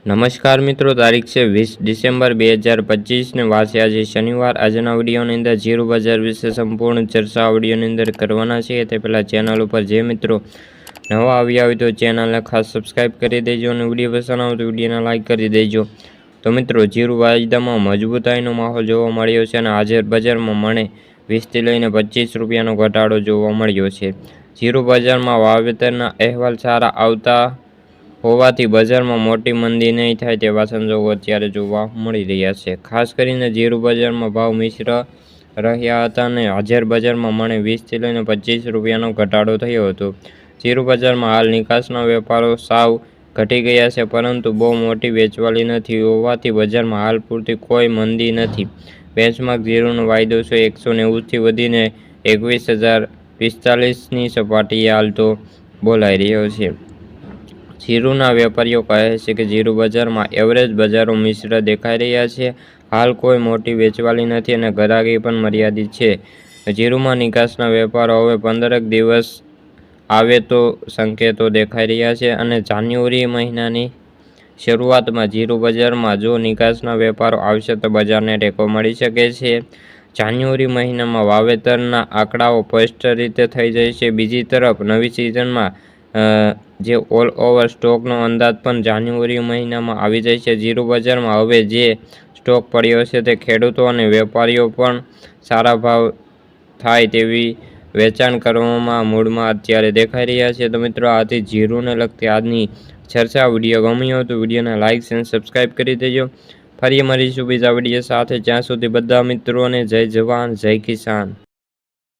નમસ્કાર મિત્રો, તારીખ છે વીસ ડિસેમ્બર બે હજાર પચીસને વાસે આજે શનિવાર. આજના વિડીયોની અંદર જીરું બજાર વિશે સંપૂર્ણ ચર્ચા ઓડિયોની અંદર કરવાના છે. તે પહેલાં ચેનલ ઉપર જે મિત્રો નવા આવ્યા હોય તો ચેનલને ખાસ સબસ્ક્રાઈબ કરી દેજો અને વીડિયો પસંદ આવે તો વિડીયોને લાઇક કરી દેજો. તો મિત્રો જીરું વાયદામાં મજબૂતાઈનો માહોલ જોવા મળ્યો છે અને હાજર બજારમાં મણે વીસથી લઈને પચીસ રૂપિયાનો ઘટાડો જોવા મળ્યો છે. જીરું બજારમાં વાવેતરના અહેવાલ સારા આવતા હોવાથી બજારમાં મોટી મંદી નહીં થાય તેવા સંજોગો અત્યારે જોવા મળી રહ્યા છે. ખાસ કરીને જીરું બજારમાં ભાવ મિશ્ર રહ્યા હતા અને હાજર બજારમાં મણે વીસથી લઈને પચીસ રૂપિયાનો ઘટાડો થયો હતો. જીરું બજારમાં હાલ નિકાસના વેપારો સાવ ઘટી ગયા છે, પરંતુ બહુ મોટી વેચવાલી નથી હોવાથી બજારમાં હાલ પૂરતી કોઈ મંદી નથી. બેન્ચમાર્ક જીરુનો વાયદો છે એકસો નેવુંથી વધીને એકવીસ હજાર પિસ્તાલીસની સપાટીએ હાલ તો બોલાઈ રહ્યો છે. જીરુના વેપારીઓ કહે છે કે જીરુ બજારમાં એવરેજ બજારો મિશ્ર દેખાઈ રહ્યા છે. હાલ કોઈ મોટી વેચવાલી નથી અને ગરાગી પણ મર્યાદિત છે. જીરુમાં નિકાસના વેપારો હવે પંદરક દિવસ આવે તો સંકેતો દેખાઈ રહ્યા છે અને જાન્યુઆરી મહિનાની શરૂઆતમાં જીરુ બજારમાં જો નિકાસના વેપારો આવશે તો બજારને ટેકો મળી શકે છે. જાન્યુઆરી મહિનામાં વાવેતરના આંકડાઓ સ્પષ્ટ રીતે થઈ જાય છે. બીજી તરફ નવી સિઝનમાં જે ઓલ ઓવર સ્ટોકનો અંદાજ પણ જાન્યુઆરી મહિનામાં આવી જાય છે. જીરું બજારમાં હવે જે સ્ટોક પડ્યો છે તે ખેડૂતો અને વેપારીઓ પણ સારા ભાવ થાય તેવી વેચાણ કરવામાં મૂડમાં અત્યારે દેખાઈ રહ્યા છે. તો મિત્રો, આથી જીરુને લગતી આજની ચર્ચા વીડિયો ગમ્યો તો વિડીયોને લાઇક અને સબસ્ક્રાઈબ કરી દેજો. ફરી મળીશું બીજા વીડિયો સાથે. જ્યાં સુધી બધા મિત્રોને જય જવાન, જય કિસાન.